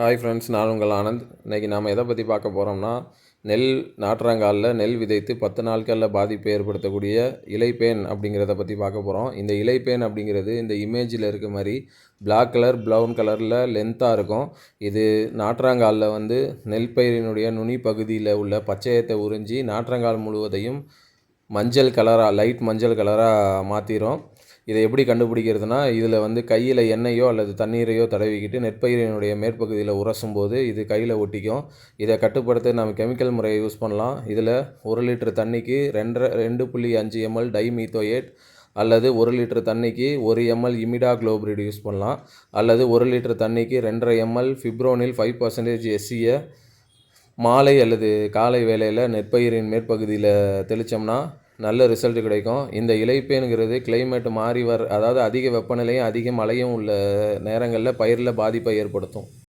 Hi friends நான் உங்கள் ஆனந்த். இன்றைக்கி நாம் எதை பற்றி பார்க்க போகிறோம்னா நெல் நாற்றங்காலில் நெல் விதைத்து பத்து நாட்களில் பாதிப்பை ஏற்படுத்தக்கூடிய இலைப்பேன் அப்படிங்கிறத பற்றி பார்க்க போகிறோம் இந்த இலைப்பேன் அப்படிங்கிறது இந்த இமேஜில் இருக்க மாதிரி பிளாக் கலர் ப்ரௌன் கலரில் லென்த்தாக இருக்கும். இது நாற்றாங்காலில் வந்து நெல் பயிரினுடைய நுனி பகுதியில் உள்ள பச்சையத்தை உறிஞ்சி நாற்றங்கால் முழுவதையும் மஞ்சள் கலராக லைட் மஞ்சள் கலராக மாற்றிடும் இதை எப்படி கண்டுபிடிக்கிறதுனா இதில் வந்து கையில் எண்ணெயோ அல்லது தண்ணீரையோ தடவிக்கிட்டு நெற்பயிரினுடைய மேற்பகுதியில் உரசும் போது இது கையில் ஒட்டிக்கும். இதை கட்டுப்படுத்த நம்ம கெமிக்கல் முறையை யூஸ் பண்ணலாம். இதில் ஒரு லிட்டர் தண்ணிக்கு ரெண்டரை ரெண்டு புள்ளி அஞ்சு எம்எல் டைமீத்தோயேட் அல்லது ஒரு லிட்டர் தண்ணிக்கு ஒரு எம்எல் இமிடா குளோபிரிட் யூஸ் பண்ணலாம். அல்லது ஒரு லிட்டர் தண்ணிக்கு ரெண்டரை எம்எல் ஃபிப்ரோனில் ஃபைவ் பர்சன்டேஜ் எஸ்சியை மாலை அல்லது காலை வேளையில் நெற்பயிரின் மேற்பகுதியில் தெளித்தோம்னா நல்ல ரிசல்ட் கிடைக்கும். இந்த இலைப்பேனுங்கிறது கிளைமேட் மாறி வர அதாவது அதிக வெப்பநிலையும் அதிக மழையும் உள்ள நேரங்களில் பயிரில் பாதிப்பை ஏற்படுத்தும்.